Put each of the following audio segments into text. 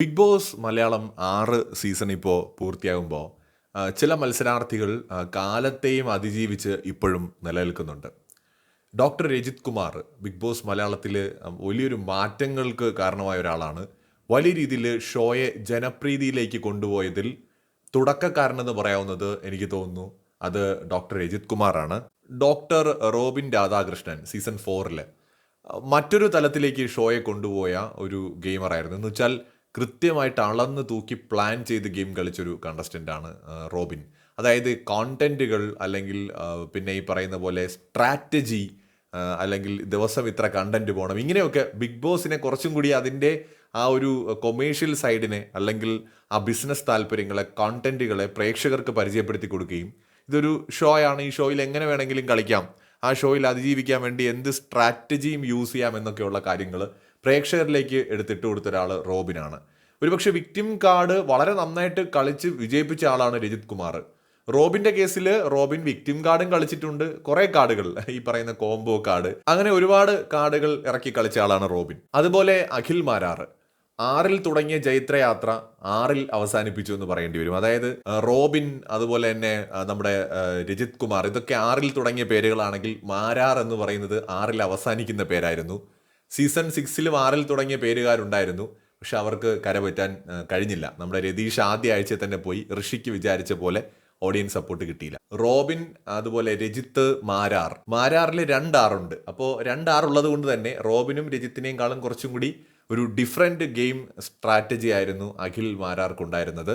Big boss Malayalam ആറ് season ഇപ്പോൾ പൂർത്തിയാകുമ്പോൾ ചില മത്സരാർത്ഥികൾ കാലത്തെയും അതിജീവിച്ച് ഇപ്പോഴും നിലനിൽക്കുന്നുണ്ട്. Doctor Rajith Kumar Bigg Boss മലയാളത്തിൽ വലിയൊരു മാറ്റങ്ങൾക്ക് കാരണമായ ഒരാളാണ്. വലിയ രീതിയിൽ ഷോയെ ജനപ്രീതിയിലേക്ക് കൊണ്ടുപോയതിൽ തുടക്കക്കാരനെന്ന് പറയാവുന്നത് എനിക്ക് തോന്നുന്നു അത് ഡോക്ടർ രജിത് കുമാറാണ്. ഡോക്ടർ റോബിൻ രാധാകൃഷ്ണൻ സീസൺ ഫോറിൽ മറ്റൊരു തലത്തിലേക്ക് ഷോയെ കൊണ്ടുപോയ ഒരു ഗെയിമറായിരുന്നു എന്ന് വെച്ചാൽ കൃത്യമായിട്ട് അളന്ന് തൂക്കി പ്ലാൻ ചെയ്ത് ഗെയിം കളിച്ചൊരു കണ്ടസ്റ്റന്റാണ് റോബിൻ. അതായത് കോണ്ടന്റുകൾ അല്ലെങ്കിൽ പിന്നെ ഈ പറയുന്ന പോലെ സ്ട്രാറ്റജി അല്ലെങ്കിൽ ദിവസം ഇത്ര കണ്ടന്റ് പോകണം ഇങ്ങനെയൊക്കെ ബിഗ് ബോസിനെ കുറച്ചും കൂടി അതിന്റെ ആ ഒരു കൊമേഴ്ഷ്യൽ സൈഡിനെ അല്ലെങ്കിൽ ആ ബിസിനസ് താല്പര്യങ്ങളെ കോണ്ടന്റുകളെ പ്രേക്ഷകർക്ക് പരിചയപ്പെടുത്തി കൊടുക്കുകയും ഇതൊരു ഷോ ആണ്. ഈ ഷോയിൽ എങ്ങനെ വേണമെങ്കിലും കളിക്കാം. ആ ഷോയിൽ അതിജീവിക്കാൻ വേണ്ടി എന്ത് സ്ട്രാറ്റജിയും യൂസ് ചെയ്യാം എന്നൊക്കെയുള്ള കാര്യങ്ങൾ പ്രേക്ഷകരിലേക്ക് എടുത്തിട്ട് കൊടുത്ത ഒരാൾ റോബിനാണ്. ഒരുപക്ഷെ വിക്ടിം കാർഡ് വളരെ നന്നായിട്ട് കളിച്ച് വിജയിപ്പിച്ച ആളാണ് രജിത് കുമാർ. റോബിന്റെ കേസിൽ റോബിൻ വിക്ടിം കാർഡും കളിച്ചിട്ടുണ്ട്. കുറെ കാർഡുകൾ ഈ പറയുന്ന കോംബോ കാർഡ് അങ്ങനെ ഒരുപാട് കാർഡുകൾ ഇറക്കി കളിച്ച ആളാണ് റോബിൻ. അതുപോലെ അഖിൽ മാരാർ. ആറിൽ തുടങ്ങിയ ജൈത്രയാത്ര ആറിൽ അവസാനിപ്പിച്ചു എന്ന് പറയേണ്ടി വരും. അതായത് റോബിൻ അതുപോലെ തന്നെ നമ്മുടെ രജിത് കുമാർ ഇതൊക്കെ ആറിൽ തുടങ്ങിയ പേരുകളാണെങ്കിൽ മാരാർ എന്ന് പറയുന്നത് ആറിൽ അവസാനിക്കുന്ന പേരായിരുന്നു. സീസൺ സിക്സിലും ആറിൽ തുടങ്ങിയ പേരുകാരുണ്ടായിരുന്നു. പക്ഷെ അവർക്ക് കരപറ്റാൻ കഴിഞ്ഞില്ല. നമ്മുടെ രതീഷ് ആദ്യ ആഴ്ച തന്നെ പോയി ഋഷിക്ക് വിചാരിച്ച പോലെ ഓഡിയൻസ് സപ്പോർട്ട് കിട്ടിയില്ല. റോബിൻ അതുപോലെ രജിത്ത് മാരാർ. മാരാറിൽ രണ്ടാറുണ്ട് അപ്പോൾ രണ്ടാറുള്ളത് കൊണ്ട് തന്നെ റോബിനും രജിത്തിനേക്കാളും കുറച്ചും കൂടി ഒരു ഡിഫറെന്റ് ഗെയിം സ്ട്രാറ്റജി ആയിരുന്നു അഖിൽ മാരാർക്കുണ്ടായിരുന്നത്.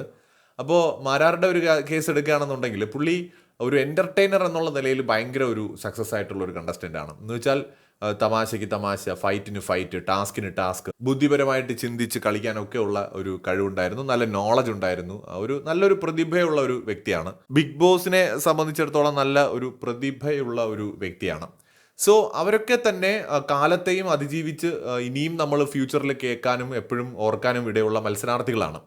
അപ്പോൾ മാരാറുടെ ഒരു കേസ് എടുക്കുകയാണെന്നുണ്ടെങ്കിൽ പുള്ളി ഒരു എന്റർടൈനർ എന്നുള്ള നിലയിൽ ഭയങ്കര ഒരു സക്സസ് ആയിട്ടുള്ള ഒരു കണ്ടസ്റ്റന്റ് ആണ്. എന്ന് വെച്ചാൽ തമാശയ്ക്ക് തമാശ ഫൈറ്റിന് ഫൈറ്റ് ടാസ്കിന് ടാസ്ക് ബുദ്ധിപരമായിട്ട് ചിന്തിച്ച് കളിക്കാനൊക്കെ ഉള്ള ഒരു കഴിവുണ്ടായിരുന്നു നല്ല നോളജ് ഉണ്ടായിരുന്നു. ഒരു നല്ലൊരു പ്രതിഭയുള്ള ഒരു വ്യക്തിയാണ്. ബിഗ് ബോസിനെ സംബന്ധിച്ചിടത്തോളം നല്ല ഒരു പ്രതിഭയുള്ള ഒരു വ്യക്തിയാണ്. സോ അവരൊക്കെ തന്നെ കാലത്തെയും അതിജീവിച്ച് ഇനിയും നമ്മൾ ഫ്യൂച്ചറിൽ കേൾക്കാനും എപ്പോഴും ഓർക്കാനും ഇടയുള്ള മത്സരാർത്ഥികളാണ്.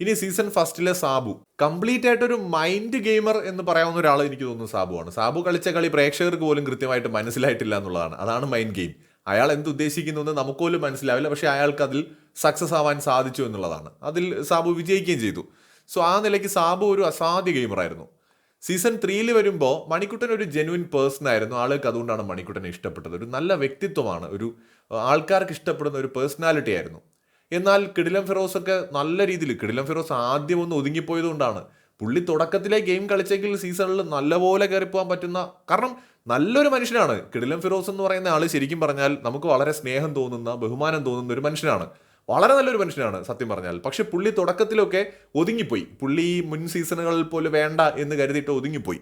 ഇനി സീസൺ ഫസ്റ്റിലെ സാബു. കംപ്ലീറ്റ് ആയിട്ട് ഒരു മൈൻഡ് ഗെയിമർ എന്ന് പറയാവുന്ന ഒരാൾ എനിക്ക് തോന്നുന്നു സാബുവാണ്. സാബു കളിച്ച കളി പ്രേക്ഷകർക്ക് പോലും കൃത്യമായിട്ട് മനസ്സിലായിട്ടില്ല എന്നുള്ളതാണ്. അതാണ് മൈൻഡ് ഗെയിം അയാൾ എന്ത് ഉദ്ദേശിക്കുന്നു എന്ന് നമുക്ക് പോലും മനസ്സിലാവില്ല. പക്ഷേ അയാൾക്ക് അതിൽ സക്സസ് ആവാൻ സാധിച്ചു എന്നുള്ളതാണ്. അതിൽ സാബു വിജയിക്കുകയും ചെയ്തു. സോ ആ നിലയ്ക്ക് സാബു ഒരു അസാധ്യ ഗെയിമറായിരുന്നു സീസൺ ത്രീയിൽ വരുമ്പോൾ മണിക്കുട്ടൻ ഒരു ജെനുവിൻ പേഴ്സൺ ആയിരുന്നു. ആൾക്ക് അതുകൊണ്ടാണ് മണിക്കുട്ടനെ ഇഷ്ടപ്പെട്ടത്. ഒരു നല്ല വ്യക്തിത്വമാണ്. ഒരു ആൾക്കാർക്ക് ഇഷ്ടപ്പെടുന്ന ഒരു പേഴ്സണാലിറ്റി ആയിരുന്നു. എന്നാൽ കിടിലം ഫിറോസ് ഒക്കെ നല്ല രീതിയിൽ കിടിലം ഫിറോസ് ആദ്യം ഒന്ന് ഒതുങ്ങിപ്പോയത് കൊണ്ടാണ് പുള്ളി തുടക്കത്തിലെ ഗെയിം കളിച്ചെങ്കിൽ സീസണിൽ നല്ലപോലെ കയറിപ്പോകാൻ പറ്റുന്ന കാരണം നല്ലൊരു മനുഷ്യനാണ്. കിടിലം ഫിറോസ് എന്ന് പറയുന്ന ആൾ ശരിക്കും പറഞ്ഞാൽ നമുക്ക് വളരെ സ്നേഹം തോന്നുന്ന ബഹുമാനം തോന്നുന്ന ഒരു മനുഷ്യനാണ്. വളരെ നല്ലൊരു മനുഷ്യനാണ് സത്യം പറഞ്ഞാൽ. പക്ഷെ പുള്ളി തുടക്കത്തിലൊക്കെ ഒതുങ്ങിപ്പോയി. പുള്ളി മുൻ സീസണുകളിൽ പോലും വേണ്ട എന്ന് കരുതിയിട്ട് ഒതുങ്ങിപ്പോയി.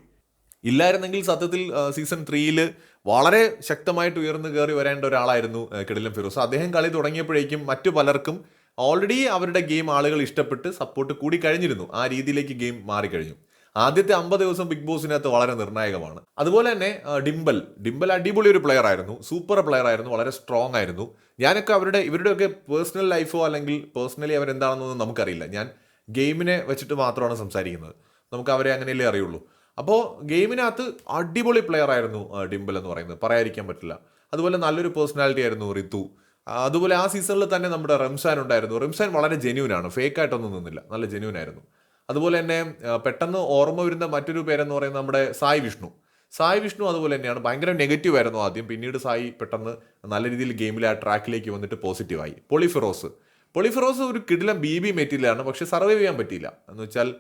ഇല്ലായിരുന്നെങ്കിൽ സത്യത്തിൽ സീസൺ ത്രീയിൽ വളരെ ശക്തമായിട്ട് ഉയർന്നു കയറി വരേണ്ട ഒരാളായിരുന്നു കിടിലം ഫിറോസ്. അദ്ദേഹം കളി തുടങ്ങിയപ്പോഴേക്കും മറ്റു പലർക്കും ഓൾറെഡി അവരുടെ ഗെയിം ആളുകൾ ഇഷ്ടപ്പെട്ട് സപ്പോർട്ട് കൂടി കഴിഞ്ഞിരുന്നു. ആ രീതിയിലേക്ക് ഗെയിം മാറിക്കഴിഞ്ഞു. ആദ്യത്തെ അമ്പത് ദിവസം ബിഗ് ബോസിനകത്ത് വളരെ നിർണായകമാണ്. അതുപോലെ തന്നെ ഡിംബൽ. ഡിംബൽ അടിപൊളി ഒരു പ്ലെയർ ആയിരുന്നു. സൂപ്പർ പ്ലെയർ ആയിരുന്നു. വളരെ സ്ട്രോങ് ആയിരുന്നു. ഞാനൊക്കെ അവരുടെ ഇവരുടെയൊക്കെ പേഴ്സണൽ ലൈഫോ അല്ലെങ്കിൽ പേഴ്സണലി അവരെന്താണെന്നൊന്നും നമുക്കറിയില്ല. ഞാൻ ഗെയിമിനെ വെച്ചിട്ട് മാത്രമാണ് സംസാരിക്കുന്നത്. നമുക്ക് അവരെ അങ്ങനെയല്ലേ അറിയുള്ളൂ. അപ്പോൾ ഗെയിമിനകത്ത് അടിപൊളി പ്ലെയർ ആയിരുന്നു ഡിംബൽ എന്ന് പറയുന്നത്. പറയാതിരിക്കാൻ പറ്റില്ല. അതുപോലെ നല്ലൊരു പേഴ്സണാലിറ്റി ആയിരുന്നു റിതു അതുപോലെ ആ സീസണിൽ തന്നെ നമ്മുടെ റംസാൻ ഉണ്ടായിരുന്നു. റംസാൻ വളരെ ജെന്യൂൻ ആണ്. ഫേക്ക് ആയിട്ടൊന്നും നിന്നില്ല. നല്ല ജെന്യൂൻ ആയിരുന്നു. അതുപോലെ തന്നെ പെട്ടെന്ന് ഓർമ്മ വരുന്ന മറ്റൊരു പേരെന്ന് പറയുന്നത് നമ്മുടെ സായി വിഷ്ണു. സായി വിഷ്ണു അതുപോലെ തന്നെയാണ്. ഭയങ്കര നെഗറ്റീവ് ആയിരുന്നു ആദ്യം. പിന്നീട് സായി പെട്ടെന്ന് നല്ല രീതിയിൽ ഗെയിമിൽ ആ ട്രാക്കിലേക്ക് വന്നിട്ട് പോസിറ്റീവായി പൊളിഫിറോസ് പൊളിഫിറോസ് ഒരു കിടിലം ബി ബി മെറ്റീരിയലാണ് പക്ഷെ സർവൈവ് ചെയ്യാൻ പറ്റിയില്ല. എന്ന് വെച്ചാൽ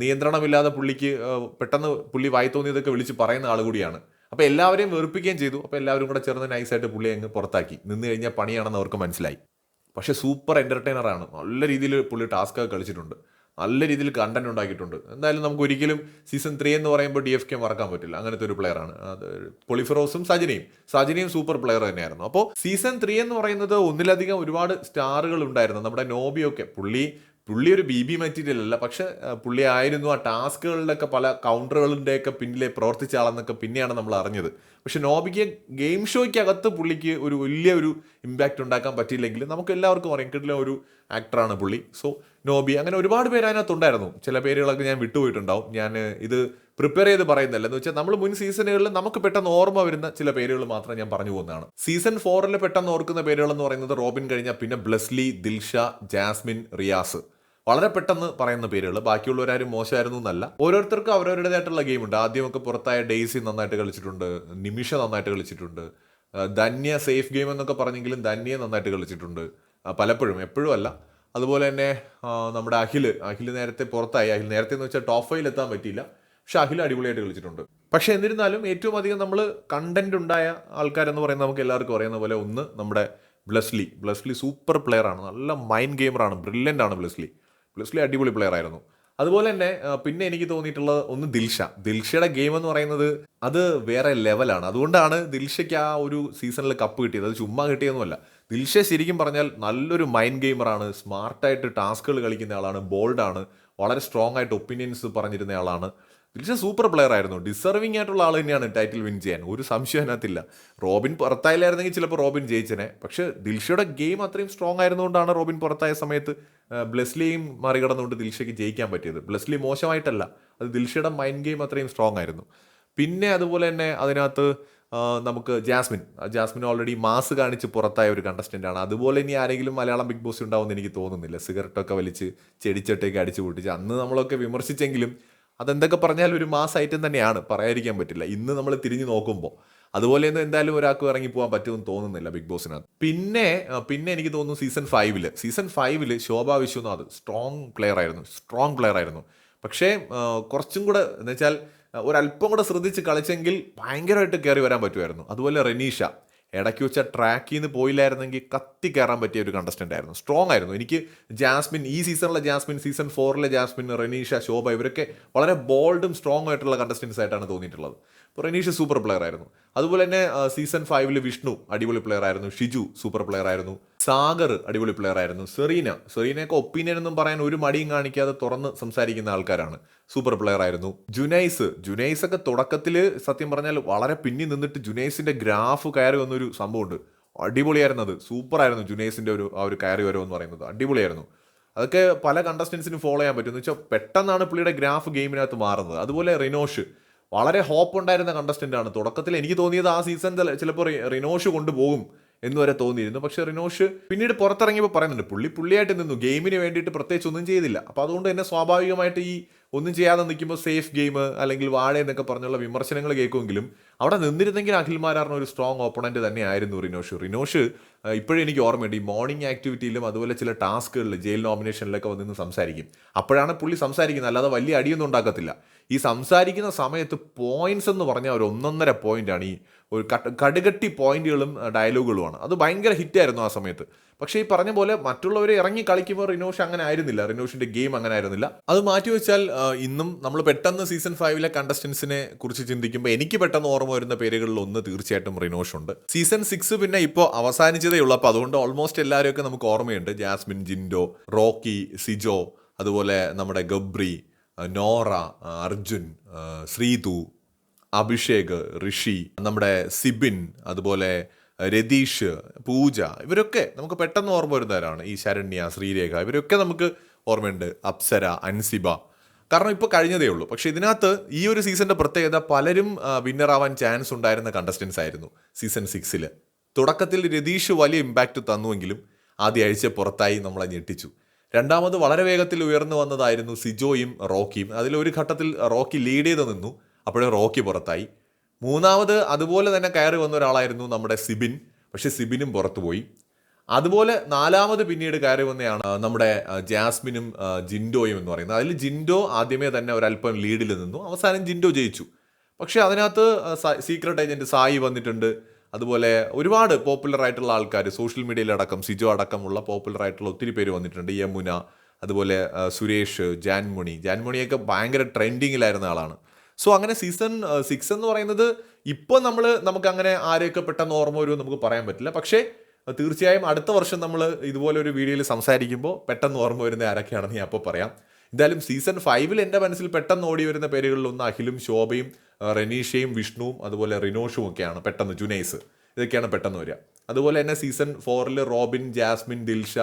നിയന്ത്രണമില്ലാതെ പുള്ളിക്ക് പെട്ടെന്ന് പുള്ളി വായി തോന്നിയതൊക്കെ വിളിച്ച് പറയുന്ന ആൾ കൂടിയാണ്. അപ്പോൾ എല്ലാവരെയും വെറുപ്പിക്കുകയും ചെയ്തു. അപ്പോൾ എല്ലാവരും കൂടെ ചേർന്ന് നൈസായിട്ട് പുള്ളി അങ്ങ് പുറത്താക്കി. നിന്ന് കഴിഞ്ഞാൽ പണിയാണെന്ന് അവർക്ക് മനസ്സിലായി. പക്ഷേ സൂപ്പർ എന്റർടൈനറാണ് നല്ല രീതിയിൽ പുള്ളി ടാസ്ക് ഒക്കെ കളിച്ചിട്ടുണ്ട്. നല്ല രീതിയിൽ കണ്ടന്റ് ഉണ്ടാക്കിയിട്ടുണ്ട്. എന്തായാലും നമുക്ക് ഒരിക്കലും സീസൺ ത്രീ എന്ന് പറയുമ്പോൾ ഡി എഫ് കെ മറക്കാൻ പറ്റില്ല. അങ്ങനത്തെ ഒരു അത് പൊളിഫിറോസും സജിനിയും. സജിനിയും സൂപ്പർ പ്ലെയർ തന്നെയായിരുന്നു. അപ്പോൾ സീസൺ ത്രീ എന്ന് പറയുന്നത് ഒന്നിലധികം ഒരുപാട് സ്റ്റാറുകൾ ഉണ്ടായിരുന്നു. നമ്മുടെ നോബിയൊക്കെ. പുള്ളി പുള്ളി ഒരു ബി ബി മെറ്റീരിയൽ അല്ല. പക്ഷെ പുള്ളി ആയിരുന്നു ആ ടാസ്കുകളിലൊക്കെ പല കൗണ്ടറുകളുടെയൊക്കെ പിന്നിലെ പ്രവർത്തിച്ച ആളെന്നൊക്കെ പിന്നെയാണ് നമ്മൾ അറിഞ്ഞത്. പക്ഷെ നോബിക്ക് ഗെയിം ഷോയ്ക്കകത്ത് പുള്ളിക്ക് ഒരു വലിയ ഒരു ഇമ്പാക്റ്റ് ഉണ്ടാക്കാൻ പറ്റിയില്ലെങ്കിൽ നമുക്ക് എല്ലാവർക്കും അറിയാം. കിട്ടില്ല ഒരു ആക്ടറാണ് പുള്ളി. സോ നോബി അങ്ങനെ ഒരുപാട് പേര് അതിനകത്തുണ്ടായിരുന്നു. ചില പേരുകളൊക്കെ ഞാൻ വിട്ടുപോയിട്ടുണ്ടാവും. ഞാൻ ഇത് പ്രിപ്പയർ ചെയ്ത് പറയുന്നില്ല എന്ന് വെച്ചാൽ നമ്മൾ മുൻ സീസണുകളിൽ നമുക്ക് പെട്ടെന്ന് ഓർമ്മ വരുന്ന ചില പേരുകൾ മാത്രം ഞാൻ പറഞ്ഞു പോകുന്നതാണ്. സീസൺ ഫോറിൽ പെട്ടെന്ന് ഓർക്കുന്ന പേരുകൾ എന്ന് പറയുന്നത് റോബിൻ കഴിഞ്ഞാൽ പിന്നെ ബ്ലസ്ലി ദിൽഷ ജാസ്മിൻ റിയാസ്. വളരെ പെട്ടെന്ന് പറയുന്ന പേരുകൾ ബാക്കിയുള്ളവരാരും മോശമായിരുന്നു എന്നല്ല. ഓരോരുത്തർക്കും അവരവരുടേതായിട്ടുള്ള ഗെയിമുണ്ട്. ആദ്യമൊക്കെ പുറത്തായ ഡെയ്സി നന്നായിട്ട് കളിച്ചിട്ടുണ്ട്. നിമിഷ നന്നായിട്ട് കളിച്ചിട്ടുണ്ട്. ധന്യ സേഫ് ഗെയിം എന്നൊക്കെ പറഞ്ഞെങ്കിലും ധന്യ നന്നായിട്ട് കളിച്ചിട്ടുണ്ട്. പലപ്പോഴും എപ്പോഴും അല്ല. അതുപോലെ തന്നെ നമ്മുടെ അഖിൽ അഖിൽ നേരത്തെ പുറത്തായി. അഖിൽ നേരത്തെ എന്ന് വെച്ചാൽ ടോപ്പ് ഫൈവിൽ എത്താൻ പറ്റിയില്ല. പക്ഷെ അഖിൽ അടിപൊളിയായിട്ട് കളിച്ചിട്ടുണ്ട്. പക്ഷേ എന്നിരുന്നാലും ഏറ്റവും അധികം നമ്മൾ കണ്ടന്റ് ഉണ്ടായ ആൾക്കാരെന്ന് പറയുന്നത് നമുക്ക് എല്ലാവർക്കും അറിയുന്ന പോലെ ഒന്ന് നമ്മുടെ ബ്ലസ്ലി. ബ്ലസ്ലി സൂപ്പർ പ്ലെയർ ആണ്. നല്ല മൈൻഡ് ഗെയിമറാണ് ബ്രില്യന്റ് ആണ് ബ്ലസ്ലി. ബ്ലസ്ലി അടിപൊളി പ്ലെയർ ആയിരുന്നു. അതുപോലെ തന്നെ പിന്നെ എനിക്ക് തോന്നിയിട്ടുള്ളത് ഒന്ന് ദിൽഷ. ദിൽഷയുടെ ഗെയിം എന്ന് പറയുന്നത് അത് വേറെ ലെവലാണ് അതുകൊണ്ടാണ് ദിൽഷയ്ക്ക് ആ ഒരു സീസണിൽ കപ്പ് കിട്ടിയത്. അത് ചുമ്മാ കിട്ടിയൊന്നുമല്ല ദിൽഷ ശരിക്കും പറഞ്ഞാൽ നല്ലൊരു മൈൻഡ് ഗെയിമറാണ് സ്മാർട്ടായിട്ട് ടാസ്കുകൾ കളിക്കുന്ന ആളാണ്. ബോൾഡാണ് വളരെ സ്ട്രോങ് ആയിട്ട് ഒപ്പീനിയൻസ് പറഞ്ഞിരുന്ന ആളാണ്. ദിൽഷ സൂപ്പർ പ്ലെയർ ആയിരുന്നു. ഡിസർവിംഗ് ആയിട്ടുള്ള ആൾ തന്നെയാണ് ടൈറ്റിൽ വിൻ ചെയ്യാൻ. ഒരു സംശയം അതിനകത്തില്ല. റോബിൻ പുറത്തായില്ലായിരുന്നെങ്കിൽ ചിലപ്പോൾ റോബിൻ ജയിച്ചനെ. പക്ഷേ ദിൽഷയുടെ ഗെയിം അത്രയും സ്ട്രോങ് ആയിരുന്നുകൊണ്ടാണ് റോബിൻ പുറത്തായ സമയത്ത് ബ്ലെസ്ലിയും മറികടന്നുകൊണ്ട് ദിൽഷയ്ക്ക് ജയിക്കാൻ പറ്റിയത്. ബ്ലെസ്ലി മോശമായിട്ടല്ല. അത് ദിൽഷയുടെ മൈൻഡ് ഗെയിം അത്രയും സ്ട്രോങ് ആയിരുന്നു. പിന്നെ അതുപോലെ തന്നെ അതിനകത്ത് നമുക്ക് ജാസ്മിൻ. ജാസ്മിൻ ഓൾറെഡി മാസ് കാണിച്ച് പുറത്തായ ഒരു കണ്ടസ്റ്റന്റ് ആണ്. അതുപോലെ ഇനി ആരെങ്കിലും മലയാളം ബിഗ് ബോസ് ഉണ്ടാവുമെന്ന് എനിക്ക് തോന്നുന്നില്ല. സിഗരറ്റൊക്കെ വലിച്ച് ചെടിച്ചട്ടയൊക്കെ അടിച്ചു പൊട്ടിച്ച് അന്ന് നമ്മളൊക്കെ വിമർശിച്ചെങ്കിലും അതെന്തൊക്കെ പറഞ്ഞാൽ ഒരു മാസ് ഐറ്റം തന്നെയാണ്. പറയാതിരിക്കാൻ പറ്റില്ല. ഇന്ന് നമ്മൾ തിരിഞ്ഞു നോക്കുമ്പോൾ. അതുപോലെയൊന്നും എന്തായാലും ഒരാൾക്ക് ഇറങ്ങി പോകാൻ പറ്റുമെന്ന് തോന്നുന്നില്ല ബിഗ് ബോസിനകത്ത്. പിന്നെ പിന്നെ എനിക്ക് തോന്നുന്നു സീസൺ ഫൈവിൽ സീസൺ ഫൈവിൽ ശോഭ വിശ്വനാഥ് സ്ട്രോങ് പ്ലെയർ ആയിരുന്നു. സ്ട്രോങ് പ്ലെയർ ആയിരുന്നു. പക്ഷേ കുറച്ചും കൂടെ എന്ന് വെച്ചാൽ ആ, ഒരല്പം കൂടെ ശ്രദ്ധിച്ച് കളിച്ചെങ്കിൽ ഭയങ്കരമായിട്ട് കയറി വരാൻ പറ്റുമായിരുന്നു. അതുപോലെ റെനീഷ. ഇടയ്ക്ക് വെച്ച ട്രാക്കിൽ നിന്ന് പോയില്ലായിരുന്നെങ്കിൽ കത്തി കയറാൻ പറ്റിയ ഒരു കണ്ടസ്റ്റന്റ് ആയിരുന്നു. സ്ട്രോങ് ആയിരുന്നു. എനിക്ക് ജാസ്മിൻ ഈ സീസണിലെ ജാസ്മിൻ സീസൺ ഫോറിലെ ജാസ്മിൻ റെനീഷ ശോഭ ഇവരൊക്കെ വളരെ ബോൾഡും സ്ട്രോങ് ആയിട്ടുള്ള കണ്ടസ്റ്റൻസ് ആയിട്ടാണ് തോന്നിയിട്ടുള്ളത്. അപ്പോൾ റെനീഷ സൂപ്പർ പ്ലെയർ ആയിരുന്നു. അതുപോലെ തന്നെ സീസൺ ഫൈവിൽ വിഷ്ണു അടിപൊളി പ്ലെയർ ആയിരുന്നു. ഷിജു സൂപ്പർ പ്ലെയർ ആയിരുന്നു. സാഗർ അടിപൊളി പ്ലെയർ ആയിരുന്നു. സെറീന സെറീനയൊക്കെ ഒപ്പീനിയൻ എന്നും പറയാൻ ഒരു മടിയും കാണിക്കാതെ തുറന്ന് സംസാരിക്കുന്ന ആൾക്കാരാണ്. സൂപ്പർ പ്ലെയർ ആയിരുന്നു. ജുനൈസ് ജുനൈസ് ഒക്കെ തുടക്കത്തിൽ സത്യം പറഞ്ഞാൽ വളരെ പിന്നിൽ നിന്നിട്ട് ജുനൈസിന്റെ ഗ്രാഫ് കയറി വന്നൊരു സംഭവമുണ്ട്. അടിപൊളിയായിരുന്നു അത്. സൂപ്പറായിരുന്നു ഒരു ആ ഒരു കയറി വരവ് എന്ന് പറയുന്നത്. അടിപൊളിയായിരുന്നു. അതൊക്കെ പല കണ്ടസ്റ്റൻസിനും ഫോളോ ചെയ്യാൻ പറ്റും. എന്ന് വെച്ചാൽ പെട്ടെന്നാണ് പുള്ളിയുടെ ഗ്രാഫ് ഗെയിമിനകത്ത് മാറുന്നത്. അതുപോലെ റിനോഷ്. വളരെ ഹോപ്പ് ഉണ്ടായിരുന്ന കണ്ടസ്റ്റന്റ് ആണ്. തുടക്കത്തിൽ എനിക്ക് തോന്നിയത് ആ സീസൺ ചിലപ്പോൾ റിനോഷ് കൊണ്ടുപോകും എന്ന് വരെ തോന്നിയിരുന്നു. പക്ഷേ റിനോഷ് പിന്നീട് പുറത്തിറങ്ങിയപ്പോൾ പറയുന്നുണ്ട് പുള്ളി പുള്ളിയായിട്ട് നിന്നു. ഗെയിമിന് വേണ്ടിയിട്ട് പ്രത്യേകിച്ച് ഒന്നും ചെയ്തില്ല. അപ്പോൾ അതുകൊണ്ട് തന്നെ സ്വാഭാവികമായിട്ട് ഈ ഒന്നും ചെയ്യാതെ നിൽക്കുമ്പോൾ സേഫ് ഗെയിം അല്ലെങ്കിൽ വാഴ എന്നൊക്കെ പറഞ്ഞുള്ള വിമർശനങ്ങൾ കേൾക്കുമെങ്കിലും അവിടെ നിന്നിരുന്നെങ്കിൽ അഖിൽ മാരാറിന് ഒരു സ്ട്രോങ് ഓപ്പണന്റ് തന്നെയായിരുന്നു റിനോഷ്. റിനോഷ് ഇപ്പോഴും എനിക്ക് ഓർമ്മയുണ്ട്. ഈ മോർണിംഗ് ആക്ടിവിറ്റിയിലും അതുപോലെ ചില ടാസ്കുകളിൽ ജയിൽ നോമിനേഷനിലൊക്കെ വന്നിന്ന് സംസാരിക്കും. അപ്പോഴാണ് പുള്ളി സംസാരിക്കുന്നത്. അല്ലാതെ വലിയ അടിയൊന്നും ഉണ്ടാക്കത്തില്ല. ഈ സംസാരിക്കുന്ന സമയത്ത് പോയിന്റ്സ് എന്ന് പറഞ്ഞാൽ ഒരു ഒന്നൊന്നര പോയിന്റാണ് ഈ ഒരു കട്ട് കടുകട്ടി പോയിന്റുകളും ഡയലോഗുകളുമാണ് അത് ഭയങ്കര ഹിറ്റായിരുന്നു ആ സമയത്ത്. പക്ഷേ ഈ പറഞ്ഞ പോലെ മറ്റുള്ളവർ ഇറങ്ങി കളിക്കുമ്പോൾ റിനോഷ് അങ്ങനെ ആയിരുന്നില്ല. റിനോഷിന്റെ ഗെയിം അങ്ങനെ ആയിരുന്നില്ല. അത് മാറ്റി വെച്ചാൽ ഇന്നും നമ്മൾ പെട്ടെന്ന് സീസൺ ഫൈവിലെ കണ്ടസ്റ്റൻസിനെ കുറിച്ച് ചിന്തിക്കുമ്പോൾ എനിക്ക് പെട്ടെന്ന് ഓർമ്മ വരുന്ന പേരുകളിൽ ഒന്ന് തീർച്ചയായിട്ടും റിനോഷ് ഉണ്ട്. സീസൺ സിക്സ് പിന്നെ ഇപ്പോൾ അവസാനിച്ചതേ ഉള്ളൂ. അപ്പോൾ അതുകൊണ്ട് ഓൾമോസ്റ്റ് എല്ലാവരെയൊക്കെ നമുക്ക് ഓർമ്മയുണ്ട്. ജാസ്മിൻ ജിൻഡോ റോക്കി സിജോ അതുപോലെ നമ്മുടെ ഗബ്രി നോറ അർജുൻ ശ്രീതു അഭിഷേക് ഋഷി നമ്മുടെ സിബിൻ അതുപോലെ രതീഷ് പൂജ ഇവരൊക്കെ നമുക്ക് പെട്ടെന്ന് ഓർമ്മ വരുന്നവരാണ്. ഈ ശരണ്യ ശ്രീരേഖ ഇവരൊക്കെ നമുക്ക് ഓർമ്മയുണ്ട്. അപ്സര അൻസിബ. കാരണം ഇപ്പോൾ കഴിഞ്ഞതേ ഉള്ളൂ. പക്ഷെ ഇതിനകത്ത് ഈ ഒരു സീസണിന്റെ പ്രത്യേകത പലരും വിന്നർ ആവാൻ ചാൻസ് ഉണ്ടായിരുന്ന കണ്ടസ്റ്റൻസ് ആയിരുന്നു സീസൺ സിക്സിൽ തുടക്കത്തിൽ രതീഷ് വലിയ ഇമ്പാക്റ്റ് തന്നുവെങ്കിലും ആദ്യ ആഴ്ച പുറത്തായി നമ്മളെ ഞെട്ടിച്ചു. രണ്ടാമത് വളരെ വേഗത്തിൽ ഉയർന്നു വന്നതായിരുന്നു സിജോയും റോക്കിയും. അതിലൊരു ഘട്ടത്തിൽ റോക്കി ലീഡ് ചെയ്ത് നിന്നു. അപ്പോഴേ റോക്കി പുറത്തായി. മൂന്നാമത് അതുപോലെ തന്നെ കയറി വന്ന ഒരാളായിരുന്നു നമ്മുടെ സിബിൻ. പക്ഷെ സിബിനും പുറത്തുപോയി അതുപോലെ നാലാമത് പിന്നീട് കയറി വന്നയാണ് നമ്മുടെ ജാസ്മിനും ജിൻഡോയും എന്ന് പറയുന്നത്. അതിൽ ജിൻഡോ ആദ്യമേ തന്നെ ഒരല്പം ലീഡിൽ നിന്നു. അവസാനം ജിൻഡോ ജയിച്ചു. പക്ഷെ അതിനകത്ത് സീക്രട്ട് ഏജന്റ് സായി വന്നിട്ടുണ്ട്. അതുപോലെ ഒരുപാട് പോപ്പുലർ ആയിട്ടുള്ള ആൾക്കാർ സോഷ്യൽ മീഡിയയിലടക്കം സിജോ അടക്കമുള്ള പോപ്പുലർ ആയിട്ടുള്ള ഒത്തിരി പേര് വന്നിട്ടുണ്ട്. യമുന അതുപോലെ സുരേഷ് ജാൻമുണി. ജാൻമുണിയൊക്കെ ഭയങ്കര ട്രെൻഡിങ്ങിലായിരുന്ന ആളാണ്. സോ അങ്ങനെ സീസൺ സിക്സ് എന്ന് പറയുന്നത് ഇപ്പോൾ നമ്മൾ നമുക്ക് അങ്ങനെ ആരെയൊക്കെ പെട്ടെന്ന് ഓർമ്മ വരുമെന്ന് നമുക്ക് പറയാൻ പറ്റില്ല. പക്ഷേ തീർച്ചയായും അടുത്ത വർഷം നമ്മൾ ഇതുപോലെ ഒരു വീഡിയോയിൽ സംസാരിക്കുമ്പോൾ പെട്ടെന്ന് ഓർമ്മ വരുന്ന ആരൊക്കെയാണെന്ന് ഞാൻ അപ്പോൾ പറയാം. എന്തായാലും സീസൺ ഫൈവിൽ എന്റെ മനസ്സിൽ പെട്ടെന്ന് ഓടി വരുന്ന പേരുകളിൽ ഒന്ന് അഖിലും ശോഭയും റെനീഷയും വിഷ്ണുവും അതുപോലെ റിനോഷും ഒക്കെയാണ് പെട്ടെന്ന് ജുനൈസ്. ഇതൊക്കെയാണ് പെട്ടെന്ന് വരിക. അതുപോലെ തന്നെ സീസൺ ഫോറിൽ റോബിൻ ജാസ്മിൻ ദിൽഷ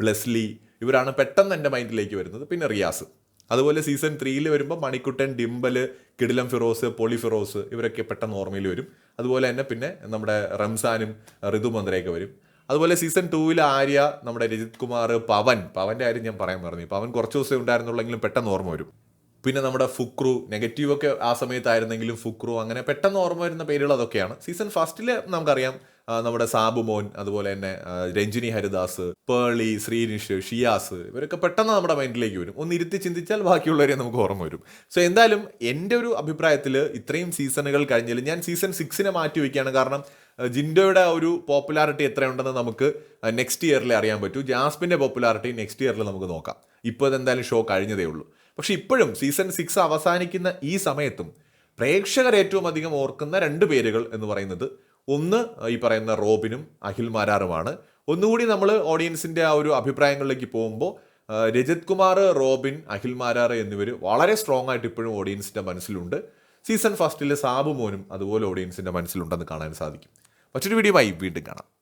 ബ്ലെസ്ലി ഇവരാണ് പെട്ടെന്ന് എന്റെ മൈൻഡിലേക്ക് വരുന്നത്. പിന്നെ റിയാസ്. അതുപോലെ സീസൺ ത്രീയിൽ വരുമ്പോൾ മണിക്കുട്ടൻ ഡിംബൽ കിടിലം ഫിറോസ് പോളി ഫിറോസ് ഇവരൊക്കെ പെട്ടെന്ന് ഓർമ്മയിൽ വരും. അതുപോലെ തന്നെ പിന്നെ നമ്മുടെ റംസാനും ഋതു മന്ത്രയൊക്കെ വരും. അതുപോലെ സീസൺ ടൂവിൽ ആര്യ നമ്മുടെ രജിത് കുമാർ പവൻ പവന്റെ കാര്യം ഞാൻ പറയാൻ പറഞ്ഞു പവൻ കുറച്ച് ദിവസമേ ഉണ്ടായിരുന്നുള്ളെങ്കിലും പെട്ടെന്ന് ഓർമ്മ വരും. പിന്നെ നമ്മുടെ ഫുക്രു നെഗറ്റീവ് ഒക്കെ ആ സമയത്തായിരുന്നെങ്കിലും ഫുക്രു അങ്ങനെ പെട്ടെന്ന് ഓർമ്മ വരുന്ന പേരുകൾ അതൊക്കെയാണ് സീസൺ ഫസ്റ്റിൽ നമുക്കറിയാം നമ്മുടെ സാബു മോൻ അതുപോലെ തന്നെ രഞ്ജിനി ഹരിദാസ് പേളി ശ്രീനിഷ് ഷിയാസ് ഇവരൊക്കെ പെട്ടെന്ന് നമ്മുടെ മൈൻഡിലേക്ക് വരും. ഒന്ന് ഇരുത്തി ചിന്തിച്ചാൽ ബാക്കിയുള്ളവരെ നമുക്ക് ഓർമ്മ വരും. സോ എന്തായാലും എന്റെ ഒരു അഭിപ്രായത്തിൽ ഇത്രയും സീസണുകൾ കഴിഞ്ഞാൽ ഞാൻ സീസൺ സിക്സിനെ മാറ്റി വയ്ക്കുകയാണ്. കാരണം ജിൻഡോയുടെ ഒരു പോപ്പുലാരിറ്റി എത്രയുണ്ടെന്ന് നമുക്ക് നെക്സ്റ്റ് ഇയറിൽ അറിയാൻ പറ്റൂ. ജാസ്മിന്റെ പോപ്പുലാരിറ്റി നെക്സ്റ്റ് ഇയറിൽ നമുക്ക് നോക്കാം. ഇപ്പോൾ ഇതെന്തായാലും ഷോ കഴിഞ്ഞതേ ഉള്ളൂ. പക്ഷെ ഇപ്പോഴും സീസൺ സിക്സ് അവസാനിക്കുന്ന ഈ സമയത്തും പ്രേക്ഷകർ ഏറ്റവും അധികം ഓർക്കുന്ന രണ്ട് പേരുകൾ എന്ന് പറയുന്നത് ഒന്ന് ഈ പറയുന്ന റോബിനും അഖിൽ മാരാറുമാണ് ഒന്നുകൂടി നമ്മൾ ഓഡിയൻസിന്റെ ആ ഒരു അഭിപ്രായങ്ങളിലേക്ക് പോകുമ്പോൾ രജിത് കുമാർ റോബിൻ അഖിൽ മാരാർ എന്നിവർ വളരെ സ്ട്രോങ് ആയിട്ട് ഇപ്പോഴും ഓഡിയൻസിന്റെ മനസ്സിലുണ്ട്. സീസൺ ഫസ്റ്റിൽ സാബു മോനും അതുപോലെ ഓഡിയൻസിന്റെ മനസ്സിലുണ്ടെന്ന് കാണാൻ സാധിക്കും. മറ്റൊരു വീഡിയോയുമായി വീണ്ടും കാണാം.